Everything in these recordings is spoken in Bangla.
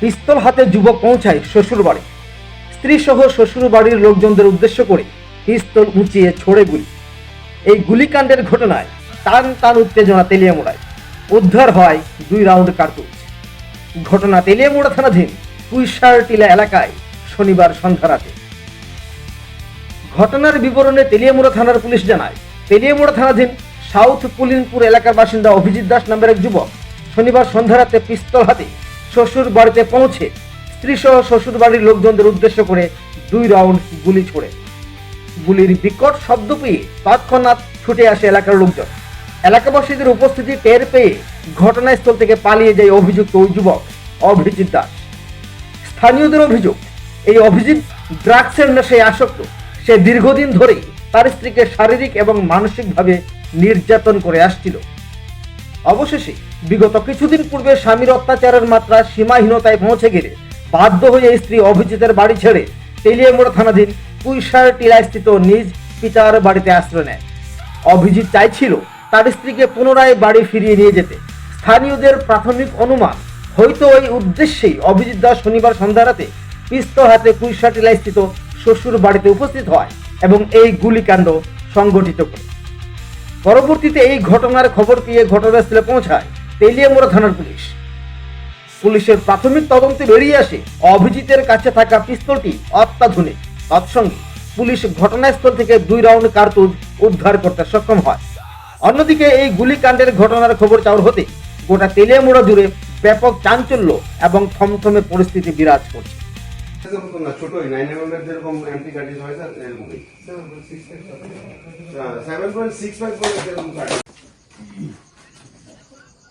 পিস্তল হাতে যুবক পৌঁছায় শ্বশুর বাড়ি স্ত্রী সহ শ্বশুর বাড়ির লোকজনদের উদ্দেশ্য করে পিস্তল উঁচিয়ে ছড়ে গুলি। এই গুলিকাণ্ডের ঘটনায় টান টান উত্তেজনা তেলিয়ামোড়ায় উদ্ধার হয় দুই রাউন্ড কার্তুজ। ঘটনা তেলিয়ামোড়া থানাধীন পুইশার টিলা এলাকায় শনিবার সন্ধ্যা রাতে। ঘটনার বিবরণে তেলিয়ামুড়া থানার পুলিশ জানায় তেলিয়ামুড়া থানাধীন সাউথ পুলিনপুর এলাকার বাসিন্দা অভিজিৎ দাস নামের এক যুবক শনিবার সন্ধ্যা রাতে পিস্তল হাতে শ্বশুর বাড়িতে পৌঁছে স্ত্রী সহ শ্বশুর বাড়ির লোকজনদের উদ্দেশ্য করে দুই রাউন্ড গুলি ছোড়ে। গুলির বিকট শব্দ পেয়ে তৎক্ষণাৎ ছুটে আসে এলাকার লোকজন। এলাকাবাসীদের উপস্থিতি টের পেয়ে ঘটনাস্থল থেকে পালিয়ে যায় অভিযুক্ত ওই যুবক, অভিজিৎ দাস। স্থানীয়দের অভিযোগ, এই অভিজিৎ ড্রাগসের নেশায় আসক্ত। সে দীর্ঘদিন ধরেই তার স্ত্রীকে শারীরিক এবং মানসিকভাবে নির্যাতন করে আসছিল। অবশেষে বিগত কিছুদিন পূর্বে স্বামীর অত্যাচারের মাত্রা সীমাহীনতায় পৌঁছে গেলে বাধ্য হয়ে স্ত্রী অভিজিতের বাড়ি ছেড়ে তেলিয়ামোড়া থানাধীন পুইশার টিলাস্থিত নিজ পিতার বাড়িতে আশ্রয় নেয়। অভিজিৎ চাইছিল তার স্ত্রীকে পুনরায় বাড়ি ফিরিয়ে নিয়ে যেতে। স্থানীয়দের প্রাথমিক অনুমান, হয়তো ওই উদ্দেশ্যেই অভিজিৎ দাস শনিবার সন্ধ্যা রাতে পিস্তল হাতে পুইশার টিলাস্থিত শ্বশুর বাড়িতে উপস্থিত হয় এবং এই গুলিকাণ্ড সংগঠিত করে। পরবর্তীতে এই ঘটনার খবর পেয়ে ঘটনাস্থলে পৌঁছায় তেলিয়ামুড়া থানার পুলিশ। পুলিশের প্রাথমিক তদন্তে বেরিয়ে আসে অভিজিতের কাছে থাকা পিস্তলটি অত্যাধুনিক। তৎসঙ্গে পুলিশ ঘটনাস্থল থেকে দুই রাউন্ড কার্তুজ উদ্ধার করতে সক্ষম হয়। অন্যদিকে এই গুলিকাণ্ডের ঘটনার খবর চাউর হতে গোটা তেলিয়ামুড়া জুড়ে ব্যাপক চাঞ্চল্য এবং থমথমে পরিস্থিতি বিরাজ করছে। এরকম ছোটই নাইন এমএম যেরকম এমপি কাটিস হয় স্যার এরকমই। সেভেন পয়েন্ট সিক্স ফাইভ করে এরকম কাটে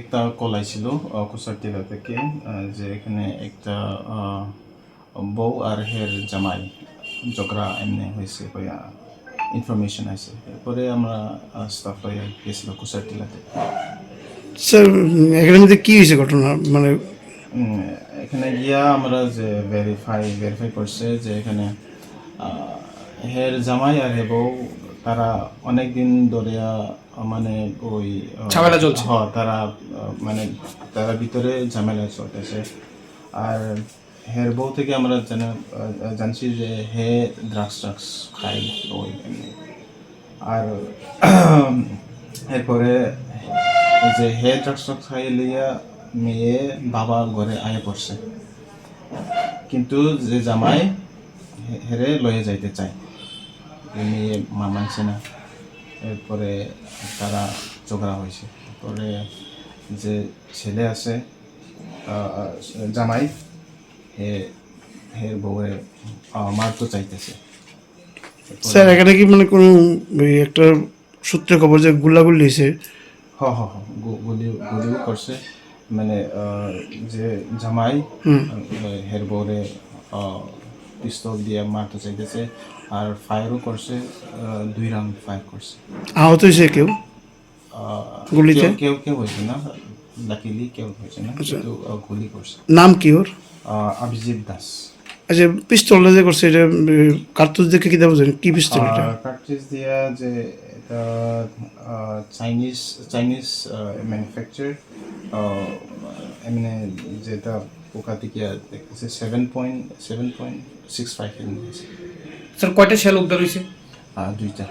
একটা কল আইছিল কুসারটিলা থেকে যে এখানে একটা বউ আর হের জামাই ঝগড়া এমনি হয়েছে ইনফরমেশন আছে। এরপরে আমরা স্টাফ লইয়া গেছিল কুসারটিলাতে স্যার এখানের মধ্যে কি হয়েছে ঘটনা? মানে এখানে গিয়া আমরা যে ভেরিফাই ভেরিফাই করছে যে এখানে হের জামাই আর হে বউ তারা অনেক দিন ধরে মানে ওই ঝামেলা চলছে। হ্যাঁ তারা মানে তারা ভিতরে ঝামেলা চলতেছে। আর হের বউ থেকে আমরা জানা জানছি যে হে ড্রাগস ট্রাগস খাই ওই আর এরপরে যে হে ড্রাগস ট্রাগস খাই লিয়া মেয়ে বাবা ঘরে আয়ে পড়ছে। কিন্তু যে জামাই হেরে লয়ে যাইতে চায়। যে মেয়ে মা মানছে না। এরপরে তারা ঝগড়া হয়েছে। পরে যে ছেলে আছে জামাই হে হের বউয়ে আহ, মারতে চাইতেছে। স্যার এখানে কি মানে কোনো একটা সূত্রে খবর যে গুল্লাগুল্লি হয়েছে? হ হ হ গুলি গুলিও করছে। মানে যে জামাই। আহ, হের বউরে পিস্তল দিয়ে মারতে চাইতেছে আর ফায়ারও করছে দুই রাউন্ড ফায়ার করছে। আহত হয়েছে কেউ? গুলিতে? কেউ- কেউ হয়েছে না লাকিলি কেউ হয়েছে না কিন্তু আহ, গুলি করছে। নাম কি ওর? অভিজিৎ দাস। আচ্ছা পিস্তলটা যে করছে এটা কার্তুজ দেখে কি দেবো কি পিস্তল এটা? কার্ট্রিজ দিয়া যে এটা চাইনিজ চাইনিজ ম্যানুফ্যাকচার এমনি যেটা পোকা থেকে দেখতেছে seven point seven point six five sir কয়টা শেল উদ্ধার হয়েছে? দুইটা।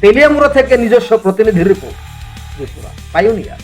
তেলিয়ামুড়া থেকে নিজস্ব প্রতিনিধি রিপোর্ট ত্রিপুরা পাইওনিয়ার